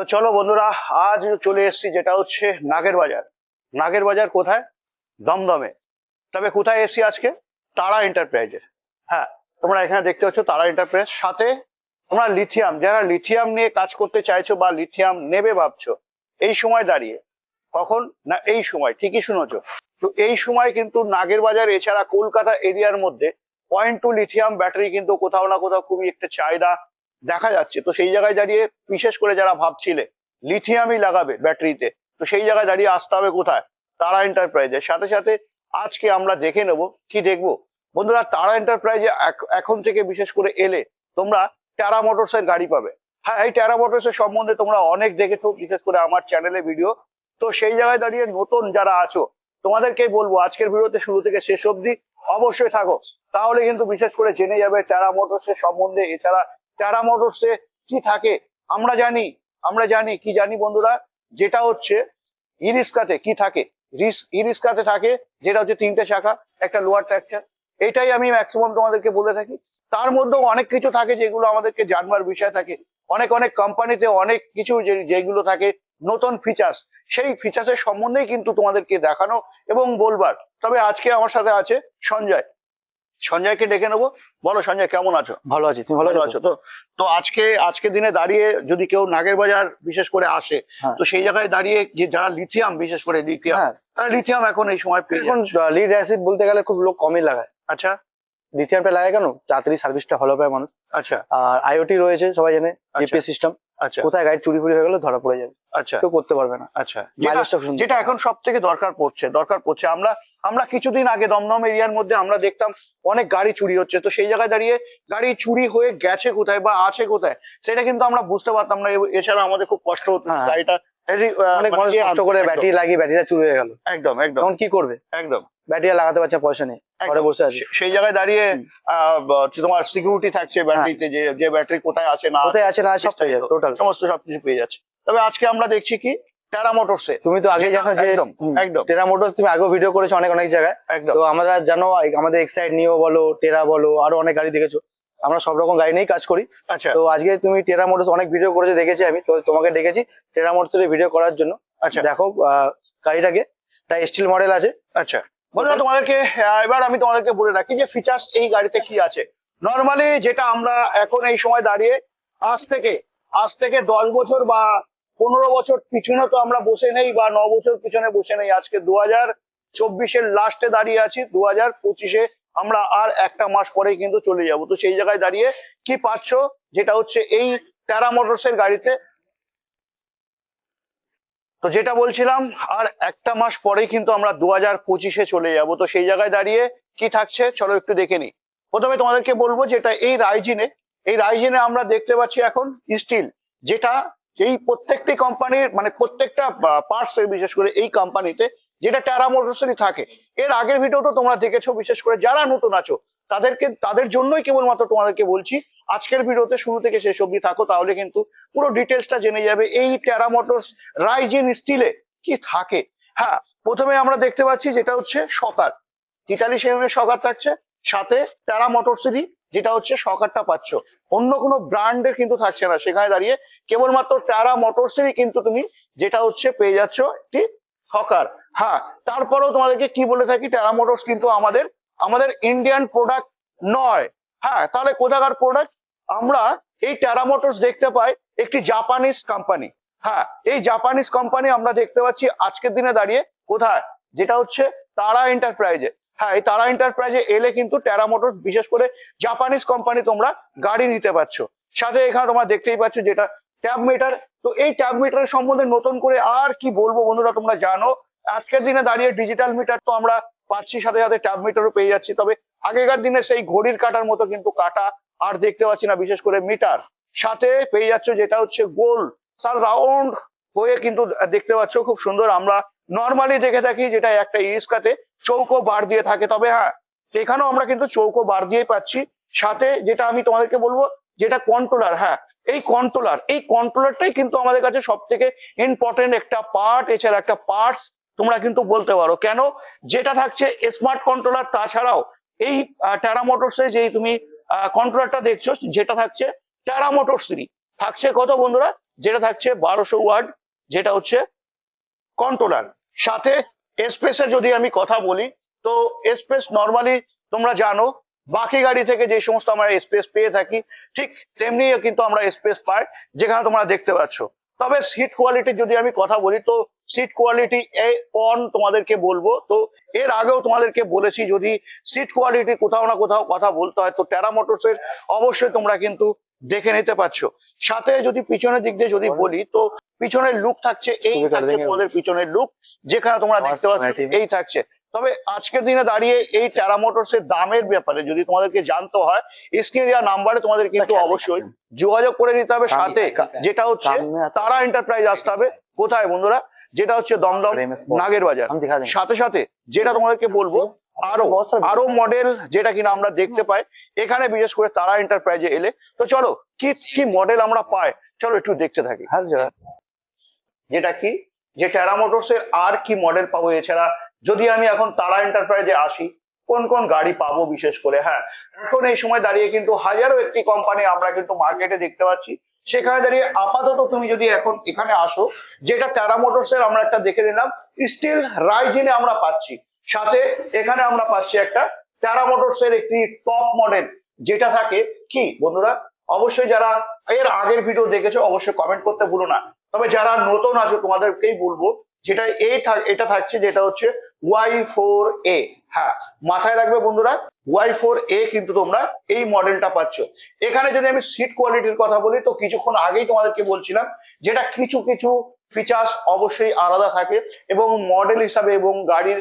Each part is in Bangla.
তো চলো বন্ধুরা, আজ চলে এসেছি যেটা হচ্ছে নাগের বাজার। নাগের বাজার কোথায়? দমদমে। তবে কোথায় এসেছি আজকে? তারা এন্টারপ্রাইজে। হ্যাঁ তোমরা এখানে দেখতে পাচ্ছ তারা এন্টারপ্রাইজ। সাথে তোমরা লিথিয়াম, যারা লিথিয়াম নিয়ে কাজ করতে চাইছো বা লিথিয়াম নেবে ভাবছ, এই সময় দাঁড়িয়ে। কখন? না, এই সময়, ঠিকই শুনেছ। তো এই সময় কিন্তু নাগের বাজার, এছাড়া কলকাতা এরিয়ার মধ্যে পয়েন্ট টু লিথিয়াম ব্যাটারি কিন্তু কোথাও না কোথাও খুবই একটা চাহিদা দেখা যাচ্ছে। তো সেই জায়গায় দাঁড়িয়ে বিশেষ করে যারা ভাবছিলে লিথিয়ামই লাগাবে ব্যাটারিতে, তো সেই জায়গায় দাঁড়িয়ে আসতে হবে কোথায়? তারা এন্টারপ্রাইজের সাথে সাথে আজকে আমরা দেখে নেব, কি দেখব? বন্ধুরা, তারা এন্টারপ্রাইজে এখন থেকে বিশেষ করে এলে তোমরা ট্যারা মোটরস এর গাড়ি পাবে। হ্যাঁ এই ট্যারা মোটরস এর সম্বন্ধে তোমরা অনেক দেখেছ, বিশেষ করে আমার চ্যানেলে ভিডিও তো সেই জায়গায় দাঁড়িয়ে নতুন যারা আছো, তোমাদেরকে বলব, আজকের ভিডিওতে শুরু থেকে শেষ অবধি অবশ্যই থাকো। তাহলে কিন্তু বিশেষ করে জেনে যাবে ট্যারা মোটরস এর সম্বন্ধে। এছাড়া টেরা মোটরসে কি থাকে, আমরা জানি আমরা জানি, কি জানি বন্ধুরা? যেটা হচ্ছে ইরিস্কাতে কি থাকে? ইরিস্কাতে থাকে, যেটা হচ্ছে তিনটে শাখা, একটা লোয়ার ট্র্যাকচার এটাই আমি ম্যাক্সিমাম তোমাদেরকে বলে থাকি। তার মধ্যেও অনেক কিছু থাকে যেগুলো আমাদেরকে জানবার বিষয় থাকে। অনেক অনেক কোম্পানিতে অনেক কিছু যেগুলো থাকে, নতুন ফিচার্স সেই ফিচার্সের সম্বন্ধেই কিন্তু তোমাদেরকে দেখানো এবং বলবার। তবে আজকে আমার সাথে আছে সঞ্জয়। সঞ্জয়কে ডেকে নেব। বলো সঞ্জয় কেমন আছো? ভালো আছি তুমি ভালো আছো? তো তো আজকে আজকে দিনে দাঁড়িয়ে যদি কেউ নাগের বাজার বিশেষ করে আসে হ্যাঁ। তো সেই জায়গায় দাঁড়িয়ে যে যারা লিথিয়াম বিশেষ করে লিথিয়াম হ্যাঁ। তারা লিথিয়াম এখন এই সময় এখন। লিড অ্যাসিড বলতে গেলে খুব লোক কমই লাগায়। আচ্ছা। লিথিয়ামটা লাগায় কেন? তাড়াতাড়ি সার্ভিসটা ভালো পায় মানুষ। আচ্ছা। আর আইওটি রয়েছে সবাই জানে আচ্ছা। জিপিএস সিস্টেম আচ্ছা। কোথায় গাড়ি চুরি ফুরি হয়ে গেলে ধরা পড়ে যাবে। আচ্ছা। কেউ করতে পারবে না। আচ্ছা। যেটা এখন সব থেকে দরকার পড়ছে দরকার পড়ছে। আমরা আমরা কিছুদিন আগে দমদম এরিয়ার মধ্যে আমরা দেখতাম অনেক গাড়ি চুরি হচ্ছে। তো সেই জায়গায় দাঁড়িয়ে গাড়ি চুরি হয়ে গেছে কোথায় বা আছে কোথায় সেটা কিন্তু আমরা বুঝতে পারতাম না। এছাড়া আমাদের খুব কষ্ট হতো হ্যাঁ। গাড়িটা অনেক মানে মানুষ কষ্ট করে ব্যাটারি লাগিয়ে ব্যাটারিটা চুরি হয়ে গেল। একদম একদম। কি করবে? একদম। ব্যাটারি লাগাতে পারছে পয়সা নেই। ঘরে বসে আছে। সেই জায়গায় দাঁড়িয়ে আহ, তোমার সিকিউরিটি থাকছে ব্যাটারিতে যে যে ব্যাটারি কোথায় আছে না কোথায় আছে না আছে সব পেয়ে যাবে টোটাল সমস্ত সবকিছু পেয়ে যাচ্ছে। তবে আজকে আমরা দেখছি কি? টেরা মোটরসে তুমি তো আগে জানো যে একদম টেরা মোটরস তুমি আগেও ভিডিও করেছ অনেক অনেক জায়গায়। তো আমরা জানো আমাদের এক্সাইড নিও বলো টেরা বলো আরও অনেক গাড়ি দেখেছ। আমরা সব রকম গাড়ি নিয়েই কাজ করি। আচ্ছা। তো আজকে তুমি টেরা মোটরস অনেক ভিডিও করেছ দেখেছি আমি। তো তোমাকে ডেকেছি টেরা মোটরস ভিডিও করার জন্য। আচ্ছা। দেখো আহ, গাড়িটাকে। এটা স্টিল মডেল আছে। আচ্ছা। বন্ধুরা তোমাদেরকে এবার আমি তোমাদেরকে বলে রাখি যে ফিচার্স এই গাড়িতে কি আছে। নর্মালি যেটা আমরা এখন এই সময় দাঁড়িয়ে আজ থেকে আজ থেকে দশ বছর বা পনেরো বছর পিছনে তো আমরা বসে নেই বা ন বছর পিছনে বসে নেই। আজকে দু হাজার চব্বিশের লাস্টে দাঁড়িয়ে আছি দু হাজার পঁচিশে আমরা আর একটা মাস পরেই কিন্তু চলে যাব। তো সেই জায়গায় দাঁড়িয়ে কি পাচ্ছ? যেটা হচ্ছে এই প্যারা মোটরস এর গাড়িতে তো যেটা বলছিলাম, আর একটা মাস পরেই কিন্তু আমরা দু হাজার পঁচিশে চলে যাব। তো সেই জায়গায় দাঁড়িয়ে কি থাকছে, চলো একটু দেখে নিই। প্রথমে তোমাদেরকে বলব যেটা এই রাইজিনে এই রাইজিনে আমরা দেখতে পাচ্ছি এখন স্টিল, যেটা এই প্রত্যেকটি কোম্পানির মানে প্রত্যেকটা পার্টস বিশেষ করে এই কোম্পানিতে যেটা টেরা মোটরসেরই থাকে। এর আগের ভিডিও তো তোমরা দেখেছ, বিশেষ করে যারা নতুন আছো, তাদেরকে, তাদের জন্যই কেবলমাত্র তোমাদেরকে বলছি, আজকের ভিডিওতে শুরু থেকে শেষ অবধি থাকো, তাহলে কিন্তু পুরো ডিটেলসটা জেনে যাবে এই টেরা মোটরস রাইজিন স্টিলে কি থাকে। হ্যাঁ প্রথমে আমরা দেখতে পাচ্ছি যেটা হচ্ছে সকার। তেতাল্লিশ এম সকার থাকছে, সাথে টেরা মোটরসেরই যেটা হচ্ছে সকারটা পাচ্ছ। অন্য কোনো ব্র্যান্ডের কিন্তু থাকছে না, সেখানে দাঁড়িয়ে কেবলমাত্র টেরা মোটরসেরই কিন্তু তুমি যেটা হচ্ছে পেয়ে যাচ্ছ একটি সকার। হ্যাঁ তারপরেও তোমাদেরকে কি বলে থাকি টেরা মোটরস কিন্তু আমাদের আমাদের ইন্ডিয়ান প্রোডাক্ট নয়। হ্যাঁ তাহলে কোথাকার প্রোডাক্ট আমরা এই টেরা মোটরস দেখতে পাই একটি জাপানিজ কোম্পানি হ্যাঁ এই জাপানিজ কোম্পানি আমরা দেখতে পাচ্ছি আজকের দিনে দাঁড়িয়ে কোথায়? যেটা হচ্ছে তারা এন্টারপ্রাইজে হ্যাঁ এই তারা এন্টারপ্রাইজে এলে কিন্তু টেরা মোটরস বিশেষ করে জাপানিজ কোম্পানি তোমরা গাড়ি নিতে পারছ। সাথে এখানে তোমরা দেখতেই পাচ্ছ যেটা ট্যাব মিটার তো এই ট্যাব মিটারের সম্বন্ধে নতুন করে আর কি বলব বন্ধুরা, তোমরা জানো? আজকের দিনে দাঁড়িয়ে ডিজিটাল মিটার তো আমরা পাচ্ছি, সাথে সাথে ট্যাব মিটারও পেয়ে যাচ্ছি। তবে আগেকার দিনে সেই ঘড়ির কাটার মতো কিন্তু কাটা আর দেখতে পাচ্ছি না, বিশেষ করে মিটার সাথে পেয়ে যাচ্ছ যেটা হচ্ছে গোল সার রাউন্ড হয়ে কিন্তু দেখতে পাচ্ছ খুব সুন্দর। আমরা নর্মালি দেখে থাকি যেটা একটা ইরিস্কাতে চৌকো বার দিয়ে থাকে। তবে হ্যাঁ এখানেও আমরা কিন্তু চৌকো বার দিয়ে পাচ্ছি। সাথে যেটা আমি তোমাদেরকে বলব, যেটা কন্ট্রোলার হ্যাঁ এই কন্ট্রোলার এই কন্ট্রোলারটাই কিন্তু আমাদের কাছে সব থেকে ইম্পর্টেন্ট একটা পার্ট এছাড়া একটা পার্টস তোমরা কিন্তু বলতে পারো। কেন? যেটা থাকছে স্মার্ট কন্ট্রোলার তাছাড়াও এই টেরা মোটরসে যেই তুমি কন্ট্রোলারটা দেখছ, যেটা থাকছে টেরা মোটরস থাকছে কত বন্ধুরা? যেটা থাকছে বারোশো ওয়ার্ড যেটা হচ্ছে কন্ট্রোলার সাথে এক্সপ্রেসের যদি আমি কথা বলি, তো এক্সপ্রেস নর্মালি তোমরা জানো, বাকি গাড়ি থেকে যে সমস্ত আমরা স্পেস পেয়ে থাকি, ঠিক তেমনি কিন্তু আমরা স্পেস পাই, যেখানে তোমরা দেখতে পাচ্ছ। তবে সিট কোয়ালিটি যদি আমি কথা বলি তো সিট কোয়ালিটি এ অন তোমাদেরকে বলব। তো এর আগেও তোমাদেরকে বলেছি যদি সিট কোয়ালিটি কোথাও না কোথাও কথা বলতে হয় তো টেরা মোটরস এর অবশ্যই তোমরা কিন্তু দেখে নিতে পারছ। সাথে যদি পিছনের দিক দিয়ে যদি বলি। তো পিছনের লুক থাকছে এই থাকছে তোমাদের পিছনের লুক যেখানে তোমরা দেখতে পাচ্ছ। এই থাকছে। তবে আজকের দিনে দাঁড়িয়ে এই টেরা মোটরস এর দামের ব্যাপারে যদি তোমাদেরকে জানতে হয় স্ক্রিনিয়া নাম্বারে তোমাদের কিন্তু অবশ্যই যোগাযোগ করে নিতে হবে সাথে। যেটা হচ্ছে তারা এন্টারপ্রাইজ আসতে হবে। কোথায় বন্ধুরা? যেটা হচ্ছে দমদম নাগের বাজার। সাথে সাথে যেটা তোমাদেরকে বলব আরও আরও মডেল যেটা কিনা আমরা দেখতে পাই। এখানে বিশেষ করে তারা এন্টারপ্রাইজে এলে। তো চলো কি কি মডেল আমরা পাই? চলো একটু দেখতে থাকি। যেটা কি? যে টেরা মোটরস এর আর কি মডেল পাবো এছাড়া যদি আমি এখন তারা এন্টারপ্রাইজে আসি, কোন কোন গাড়ি পাবো বিশেষ করে? হ্যাঁ এখন এই সময় দাঁড়িয়ে কিন্তু হাজারো একটি কোম্পানি আমরা কিন্তু মার্কেটে দেখতে পাচ্ছি। সেখানে দাঁড়িয়ে আপাতত তুমি যদি এখন এখানে আসো, যেটা টেরা মোটরস এর আমরা একটা দেখে নিলাম স্টিল রাইজিনে আমরা পাচ্ছি। সাথে এখানে আমরা পাচ্ছি একটা টেরা মোটরস এর একটি টপ মডেল যেটা থাকে কি? বন্ধুরা, অবশ্যই যারা এর আগের ভিডিও দেখেছ, অবশ্যই কমেন্ট করতে ভুলো না। তবে যারা নতুন আছো, তোমাদেরকেই বলব, যেটা এই এটা থাকছে, যেটা হচ্ছে ওয়াই ফোর এ হ্যাঁ মাথায় রাখবে বন্ধুরা ওয়াই ফোর এ কিন্তু তোমরা এই মডেলটা পাচ্ছ। এখানে যদি আমি সিট কোয়ালিটির কথা বলি, তো কিছুক্ষণ আগেই তোমাদেরকে বলছিলাম যেটা কিছু কিছু ফিচার্স অবশ্যই আলাদা থাকে এবং মডেল হিসাবে এবং গাড়ির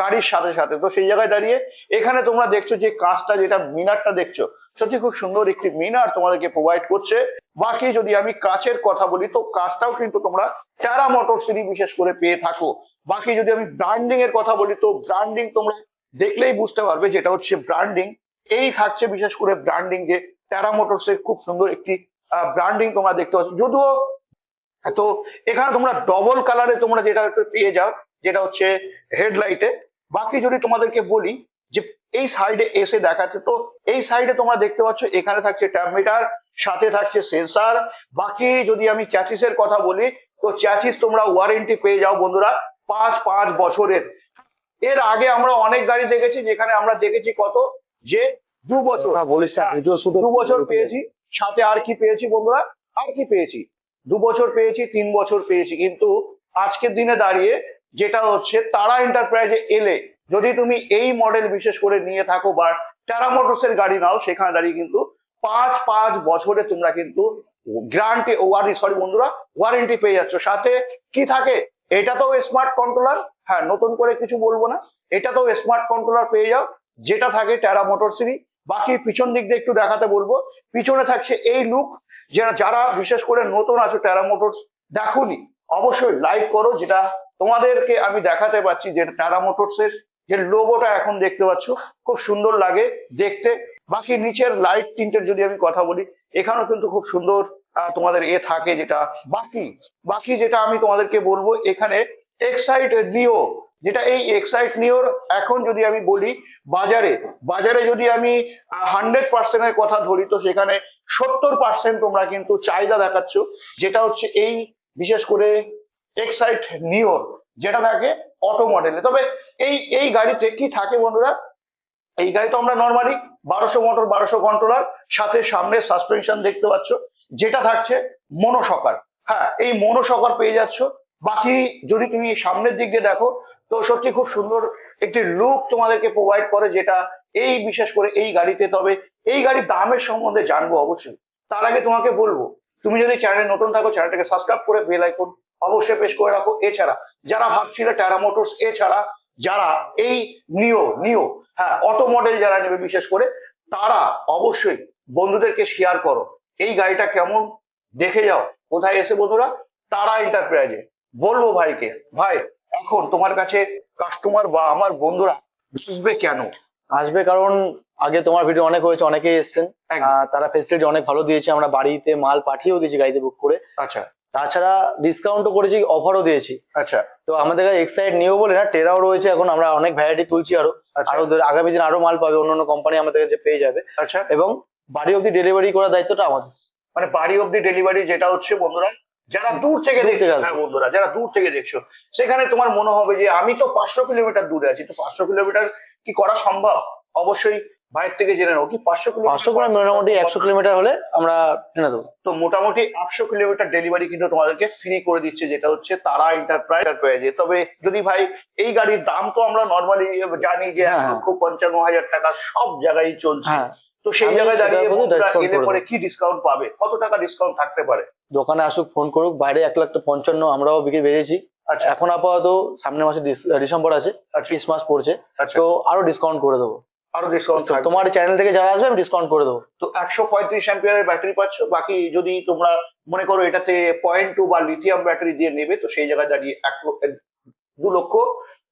গাড়ির সাথে সাথে। তো সেই জায়গায় দাঁড়িয়ে এখানে তোমরা দেখছ যে কাজটা যেটা মিনারটা দেখছ, সত্যি খুব সুন্দর একটি মিনার তোমাদেরকে প্রোভাইড করছে। বাকি যদি আমি কাচের কথা বলি, তো কাজটাও কিন্তু তোমরা টেরা মোটর সিরি বিশেষ করে পেয়ে থাকো। বাকি যদি আমি ব্র্যান্ডিং এর কথা বলি, তো ব্র্যান্ডিং তোমরা দেখলেই বুঝতে পারবে যেটা হচ্ছে ব্র্যান্ডিং এই থাকছে বিশেষ করে ব্র্যান্ডিং যে টেরা মোটরস এর খুব সুন্দর একটি ব্র্যান্ডিং তোমরা দেখতে পাচ্ছ। যদিও, তো এখানে তোমরা ডবল কালারে তোমরা যেটা পেয়ে যাও যেটা হচ্ছে হেডলাইটে বাকি যদি তোমাদেরকে বলি যে এই সাইডে এসে দেখাচ্ছে তো এই সাইডে তোমরা দেখতে পাচ্ছ এখানে থাকছে ট্যাবমিটার সাথে থাকছে সেন্সার বাকি যদি আমি চ্যাচিসের কথা বলি তো চ্যাচিস তোমরা ওয়ারেন্টি পেয়ে যাও বন্ধুরা পাঁচ পাঁচ বছরের। এর আগে আমরা অনেক গাড়ি দেখেছি যেখানে আমরা দেখেছি কত? যে দু বছর। না ভিডিও দু বছর পেয়েছি। সাথে আর কি পেয়েছি বন্ধুরা? আর কি পেয়েছি? দু বছর পেয়েছি তিন বছর পেয়েছি। কিন্তু আজকের দিনে দাঁড়িয়ে যেটা হচ্ছে তারা এন্টারপ্রাইজে এলে যদি তুমি এই মডেল বিশেষ করে নিয়ে থাকো বা টেরা মোটরস এর গাড়ি নাও, সেখানে দাঁড়িয়ে কিন্তু পাঁচ পাঁচ বছরে তোমরা কিন্তু গ্যারান্টি ওয়ারেন্টি সরি বন্ধুরা ওয়ারেন্টি পেয়ে যাচ্ছ। সাথে কি থাকে? এটা তো স্মার্ট কন্ট্রোলার হ্যাঁ নতুন করে কিছু বলব না। এটা তো স্মার্ট কন্ট্রোলার পেয়ে যাও। যেটা থাকে টেরা মোটরসিরি বাকি পিছন দিক দিয়ে একটু দেখাতে বলব। পিছনে থাকছে এই লুক যারা যারা বিশেষ করে নতুন আছো টেরা মোটরস দেখোনি। অবশ্যই লাইক করো, যেটা তোমাদেরকে আমি দেখাতে পাচ্ছি যে টেরা মোটরস এর যে লোগোটা এখন দেখতে পাচ্ছ, খুব সুন্দর লাগে দেখতে। বাকি নিচের লাইট টিন্টের যদি আমি কথা বলি, এখানেও কিন্তু খুব সুন্দর তোমাদের এ থাকে যেটা। বাকি বাকি যেটা আমি তোমাদেরকে বলব, এখানে এক্সাইট নিও যেটা এই এক্সাইট নিওর এখন যদি আমি বলি, বাজারে বাজারে যদি আমি হান্ড্রেড পার্সেন্টের কথা ধরি, তো সেখানে সত্তর পার্সেন্ট তোমরা কিন্তু চাহিদা দেখাচ্ছ, যেটা হচ্ছে এই, বিশেষ করে এক্সাইট নিওর যেটা থাকে অটো মডেলে তবে এই এই গাড়িতে কি থাকে বন্ধুরা? এই গাড়ি তো আমরা নর্মালি বারোশো মোটর বারোশো কন্ট্রোলার সাথে সামনে সাসপেনশন দেখতে পাচ্ছ। যেটা থাকছে মনোসকার হ্যাঁ এই মনোসকার পেয়ে যাচ্ছ। বাকি যদি তুমি সামনের দিক দিয়ে দেখো, তো সত্যি খুব সুন্দর একটি লুক তোমাদেরকে প্রোভাইড করে, যেটা এই, বিশেষ করে এই গাড়িতে। তবে এই গাড়ির দামের সম্বন্ধে জানব অবশ্যই। তার আগে তোমাকে বলব, তুমি যদি চ্যানেলে নতুন থাকো চ্যানেলটাকে সাবস্ক্রাইব করে বেল আইকন অবশ্যই পেশ করে রাখো। এছাড়া যারা ভাবছিল ট্যারা মোটরস এছাড়া যারা এই নিও নিও হ্যাঁ অটো মডেল যারা নেবে বিশেষ করে তারা অবশ্যই বন্ধুদেরকে শেয়ার করো। এই গাড়িটা কেমন? দেখে যাও। কোথায় এসে বন্ধুরা? তারা এন্টারপ্রাইজে বলব ভাইকে ভাই এখন তোমার কাছে কাস্টমার বা আমার বন্ধুরা বুঝবে কেন? আসবে কারণ আগে তোমার ভিডিও অনেক হয়েছে অনেকেই এসেছেন। তারা ফেসিলিটি অনেক ভালো দিয়েছে। আমরা বাড়িতে মাল পাঠিয়েও দিয়েছি গাড়িতে বুক করে। আচ্ছা। তাছাড়া ডিসকাউন্টও করেছি অফারও দিয়েছি। আচ্ছা। তো আমাদের কাছে এক্সাইড নিও বলে না টেরাও রয়েছে এখন আমরা অনেক ভ্যারাইটি তুলছি আরও। আচ্ছা। আরও আগামী দিন আরও মাল পাবে অন্য অন্য কোম্পানি আমাদের কাছে পেয়ে যাবে। আচ্ছা। এবং বাড়ি অব্দি ডেলিভারি করার দায়িত্বটা আমাদের। মানে বাড়ি অব্দি ডেলিভারি যেটা হচ্ছে বন্ধুরা যারা দূর থেকে দেখছ হ্যাঁ বন্ধুরা যারা দূর থেকে দেখছ সেখানে তোমার মনে হবে যে আমি তো পাঁচশো কিলোমিটার দূরে আছি তো পাঁচশো কিলোমিটার কি করা সম্ভব? অবশ্যই ভাইয়ের থেকে জেনে নেব কি পাঁচশো পাঁচশো করে মোটামুটি একশো কিলোমিটার হলে আমরা টেনে দেবো। তো মোটামুটি একশো কিলোমিটার ডেলিভারি কিন্তু তোমাদেরকে ফ্রি করে দিচ্ছে যেটা হচ্ছে তারা এন্টারপ্রাইজ তবে যদি ভাই এই গাড়ির দাম তো আমরা নর্মালি জানি যে হ্যাঁ, হ্যাঁ। লক্ষ পঞ্চান্ন হাজার টাকা সব জায়গায় চলছে। হ্যাঁ। তো সেই জায়গায় দাঁড়িয়ে এলে পরে কি ডিসকাউন্ট পাবে? কত টাকা ডিসকাউন্ট থাকতে পারে? দোকানে আসুক ফোন করুক বাইরে এক লাখ পঞ্চান্ন আমরাও বিক্রি বেরিয়েছি আচ্ছা। এখন আপাতত সামনের মাসে ডিসেম্বর আছে আচ্ছা। ক্রিসমাস পড়ছে আচ্ছা। তো আরও ডিসকাউন্ট করে দেবো। আরও ডিসকাউন্ট থাকবে। তোমার চ্যানেল থেকে যারা আসবে আমি ডিসকাউন্ট করে দেবো। তো একশো পঁয়ত্রিশ অ্যাম্পিয়ারের ব্যাটারি পাচ্ছ বাকি যদি তোমরা মনে করো এটাতে পয়েন্ট টু বা লিথিয়াম ব্যাটারি দিয়ে নেবে তো সেই জায়গায় দাঁড়িয়ে এক দু লক্ষ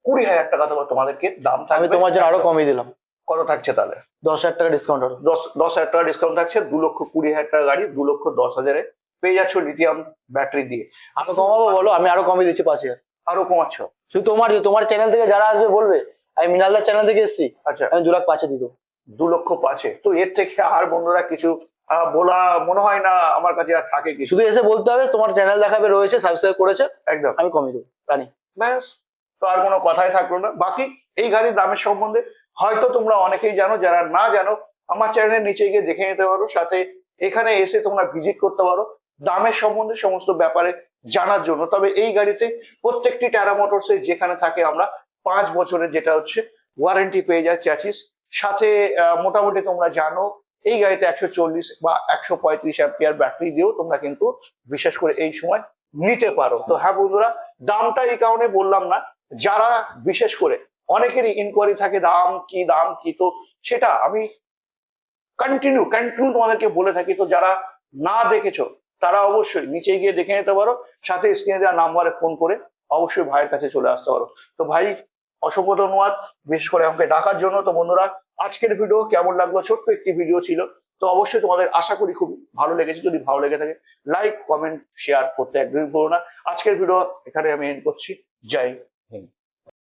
কুড়ি হাজার টাকা তোমার তোমাদেরকে দাম আমি থাকবে। তোমার জন্য আরও কমিয়ে দিলাম। কত থাকছে তাহলে? দশ হাজার টাকা ডিসকাউন্ট দশ দশ হাজার টাকা ডিসকাউন্ট থাকছে দু লক্ষ কুড়ি হাজার টাকা গাড়ি দু লক্ষ দশ হাজারে পেয়ে যাচ্ছ লিথিয়াম ব্যাটারি দিয়ে। আরও কমাবো বলো আমি আরও কমিয়ে দিচ্ছি পাঁচ হাজার। আরও কমাচ্ছ। শুধু তোমার তোমার চ্যানেল থেকে যারা আসবে বলবে আমি মিনালদার চ্যানেল থেকে এসেছি। আচ্ছা। আমি দু লাখ পাঁচে দেবো। দু লক্ষ পাঁচে। তো এর থেকে আর বন্ধুরা কিছু বলা মনে হয় না আমার কাছে আর থাকে কিছু। শুধু এসে বলতে হবে তোমার চ্যানেল দেখাবে রয়েছে সাবস্ক্রাইব করেছে একদম। আমি কমিয়ে দেবো রানি। ব্যাস তো আর কোনো কথাই থাকল না। বাকি এই গাড়ির দামের সম্বন্ধে হয়তো তোমরা অনেকেই জানো যারা না জানো আমার চ্যানেলের নিচে গিয়ে দেখে নিতে পারো সাথে এখানে এসে তোমরা ভিজিট করতে পারো। দামের সম্বন্ধে সমস্ত ব্যাপারে জানার জন্য। তবে এই গাড়িতে প্রত্যেকটি ট্যারা মোটরসে যেখানে থাকে আমরা পাঁচ বছরের যেটা হচ্ছে ওয়ারেন্টি পেয়ে যায় চ্যাচিস সাথে মোটামুটি তোমরা জানো, এই গাড়িতে একশো চল্লিশ বা একশো পঁয়ত্রিশ অ্যাম্পিয়ার ব্যাটারি দিয়েও তোমরা কিন্তু বিশেষ করে এই সময় নিতে পারো। তো হ্যাঁ বন্ধুরা, দামটা এই কারণে বললাম না, যারা বিশেষ করে অনেকেরই ইনকোয়ারি থাকে, দাম কি দাম কি, তো সেটা আমি কন্টিনিউ কন্টিনিউ তোমাদেরকে বলে থাকি। তো যারা না দেখেছ, তারা অবশ্যই নিচে গিয়ে দেখে নিতে পারো, সাথে স্ক্রিনে দেওয়া নাম্বারে ফোন করে অবশ্যই ভাইয়ের কাছে চলে আসতে পারো। তো ভাই অসংখ্য ধন্যবাদ। বিশেষ করে আমাকে ডাকার জন্য। তো বন্ধুরা, আজকের ভিডিও কেমন লাগল? ছোট্ট একটি ভিডিও ছিল। তো অবশ্যই তোমাদের আশা করি খুব ভালো লেগেছে। যদি ভালো লেগে থাকে লাইক কমেন্ট শেয়ার করতে একদমই ভুলো না। আজকের ভিডিও এখানে আমি এন্ড করছি। জয় হিন্দ।